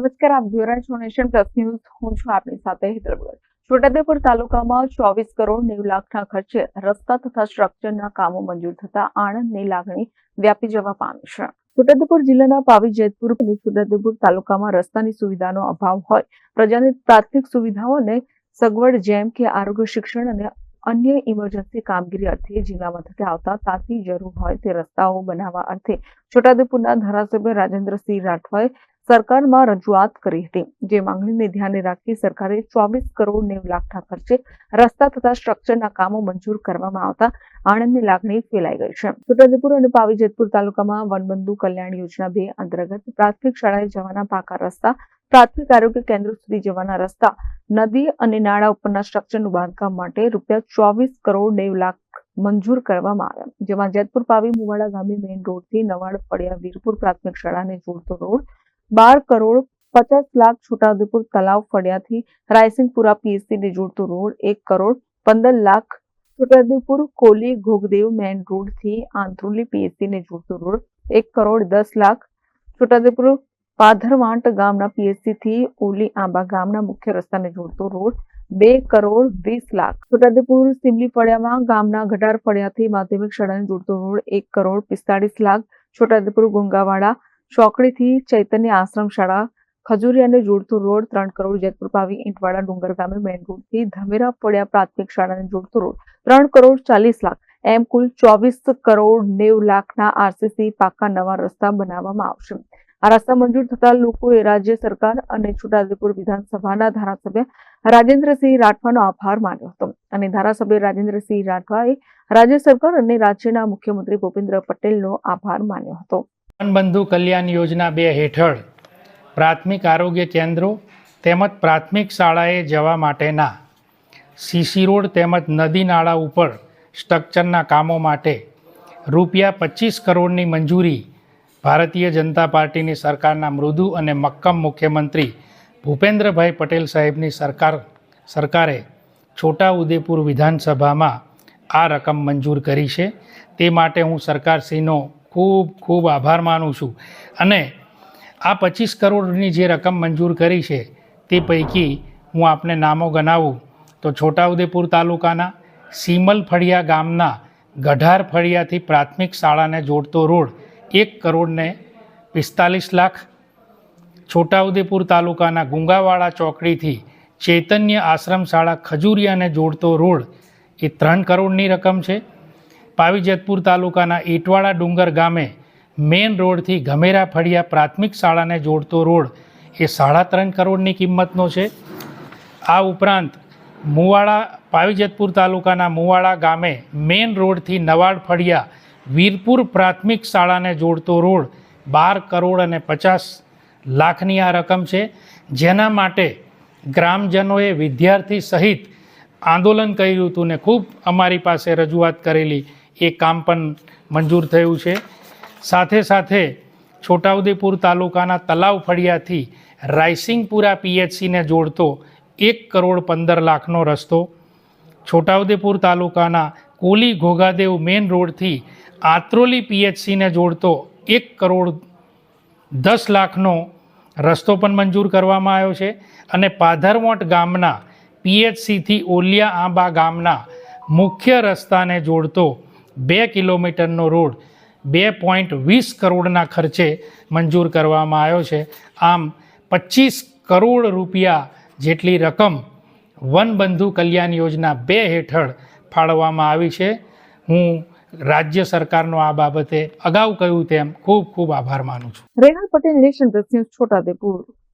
નમસ્કાર આપ ધોરણ છો નેશન પ્લસ ન્યૂઝ. હું છું આપની સાથે હૈદરાબાદ છોટાદેપુર તાલુકામાં ચોવીસ કરોડ નેવું લાખના ખર્ચે રસ્તા તથા સ્ટ્રક્ચરના કામો મંજૂર થતા આણંદની લાગણી વ્યાપી જવા પામી છે. છોટાદેપુર જિલ્લાના પાવી જેતપુર અને છોટાદેપુર તાલુકામાં રસ્તાની સુવિધાનો અભાવ હોય. પ્રજાની પ્રાથમિક સુવિધાઓ અને સગવડ જેમ કે આરોગ્ય શિક્ષણ અને અન્ય ઇમરજન્સી કામગીરી અર્થે જિલ્લા મથકે આવતા તાતી જરૂર હોય તે રસ્તાઓ બનાવવા અર્થે છોટાઉદેપુરના ધારાસભ્ય રાજેન્દ્રસિંહ રાઠવાએ સરકારમાં રજૂઆત કરી હતી. જે માંગણીને ધ્યાને રાખી સરકારે ચોવીસ કરોડ નેવું લાખના ખર્ચે રસ્તા તથા સ્ટ્રક્ચરના કામો મંજૂર કરવામાં આવતા આણંદની લાગણી ફેલાઈ ગઈ છે. છોટાઉદેપુર અને પાવી જેતપુર તાલુકામાં વનબંધુ કલ્યાણ યોજના બે અંતર્ગત પ્રાથમિક શાળાએ જવાના પાકા રસ્તા, પ્રાથમિક આરોગ્ય કેન્દ્ર સુધી જવાના રસ્તા, નદી અને નાળા ઉપરના સ્ટ્રક્ચરનું બાંધકામ માટે રૂપિયા ચોવીસ કરોડ નેવું લાખ મંજૂર કરવામાં આવ્યા. જેમાં જેતપુર, પાવી, મુવાડા ગામે મેઇન રોડથી નવાડ ફળિયા વીરપુર પ્રાથમિક શાળાને જોડતો રોડ બાર કરોડ પચાસ લાખ છોટાઉદેપુર તલાવ ફળિયાથી રાયસિંગપુરા પીએસસી ને જોડતો રોડ એક કરોડ પંદર લાખ છોટાઉદેપુર કોલી ઘોગદેવ મેઇન રોડથી આંત્રોલી પીએસસી ને જોડતો રોડ એક કરોડ દસ લાખ છોટાઉદેપુર પાધરવાંટ ગામના પીએસસી થી ઓલી આંબા ગામના મુખ્ય રસ્તાને જોડતો રોડ બે કરોડ વીસ લાખ છોટાઉદેપુર સિમલી ફળિયામાં ગામના ગટાર ફળિયાથી માધ્યમિક શાળાને જોડતો રોડ એક કરોડ પિસ્તાળીસ લાખ છોટાઉદેપુર ગુંગાવાડા ચોકડીથી ચૈતન્ય આશ્રમ શાળા ખજુરિયાને જોડતો રોડ ત્રણ કરોડ જેતપુર પાવી ઈંટવાડા ડુંગર ગામે મેઇન રોડથી ધમેરા પડ્યા પ્રાથમિક શાળાને જોડતો રોડ. ત્રણ કરોડ ચાલીસ લાખ, એમ કુલ ચોવીસ કરોડ નેવું લાખના આરસીસી પાકા નવા રસ્તા બનાવવામાં આવશે. આ રસ્તા મંજૂર થતા લોકોએ રાજ્ય સરકાર અને છોટાઉદેપુર વિધાનસભાના ધારાસભ્ય રાજેન્દ્રસિંહ રાઠવાનો આભાર માન્યો હતો. અને ધારાસભ્ય રાજેન્દ્રસિંહ રાઠવાએ રાજ્ય સરકાર અને રાજ્યના મુખ્યમંત્રી ભૂપેન્દ્ર પટેલનો આભાર માન્યો હતો. વનબંધુ કલ્યાણ યોજના બે હેઠળ પ્રાથમિક આરોગ્ય કેન્દ્રો તેમજ પ્રાથમિક શાળાએ જવા માટેના સીસી રોડ તેમજ નદી નાળા ઉપર સ્ટ્રક્ચરના કામો માટે રૂપિયા પચીસ કરોડની મંજૂરી ભારતીય જનતા પાર્ટીની સરકારના મૃદુ અને મક્કમ મુખ્યમંત્રી ભૂપેન્દ્રભાઈ પટેલ સાહેબની સરકાર સરકારે છોટા ઉદેપુર વિધાનસભામાં આ રકમ મંજૂર કરી છે. તે માટે હું સરકારશ્રીનો ખૂબ ખૂબ આભાર માનું છું. અને આ પચીસ કરોડની જે રકમ મંજૂર કરી છે, તે પૈકી હું આપને નામો ગણાવું. તો છોટાઉદેપુર તાલુકાના સીમલ ફળિયા ગામના ગઢાર ફળિયાથી પ્રાથમિક શાળાને જોડતો રોડ એક કરોડને પિસ્તાલીસ લાખ. છોટાઉદેપુર તાલુકાના ગુંગાવાડા ચોકડીથી ચૈતન્ય આશ્રમ શાળા ખજુરિયાને જોડતો રોડ એ ત્રણ કરોડની રકમ છે. પાવીજેતપુર તાલુકાના ઈટવાડા ડુંગર ગામે મેઇન રોડથી ગમેરા ફળિયા પ્રાથમિક શાળાને જોડતો રોડ એ સાડા ત્રણ કરોડની કિંમતનો છે. આ ઉપરાંત મુવાડા, પાવીજેતપુર તાલુકાના મુવાડા ગામે મેઇન રોડથી નવાડ ફળિયા વીરપુર પ્રાથમિક શાળાને જોડતો રોડ બાર કરોડ અને પચાસ લાખની આ રકમ છે. જેના માટે ગ્રામજનોએ વિદ્યાર્થી સહિત આંદોલન કર્યું હતું ને ખૂબ અમારી પાસે રજૂઆત કરેલી એ કામ પણ મંજૂર થયું છે. સાથે સાથે છોટાઉદેપુર તાલુકાના તલાવ ફળિયાથી રાયસિંગપુરા પીએચસીને જોડતો એક કરોડ પંદર લાખનો રસ્તો, છોટાઉદેપુર તાલુકાના કોલી ઘોઘાદેવ મેઇન રોડથી આત્રોલી પીએચસીને જોડતો એક કરોડ દસ લાખનો રસ્તો પણ મંજૂર કરવામાં આવ્યો છે અને પાધરવોટ ગામના પીએચસીથી ઓલિયા આંબા ગામના મુખ્ય રસ્તાને જોડતો બે કિલોમીટરનો રોડ બે પોઈન્ટ વીસ કરોડના ખર્ચે મંજૂર કરવામાં આવ્યો છે. આમ પચીસ કરોડ રૂપિયા જેટલી રકમ વનબંધુ કલ્યાણ યોજના બે હેઠળ ફાળવવામાં આવી છે. હું રાજ્ય સરકારનો આ બાબતે અગાઉ કહ્યું તેમ ખૂબ ખૂબ આભાર માનું છું. Rehal Patel, nation plus news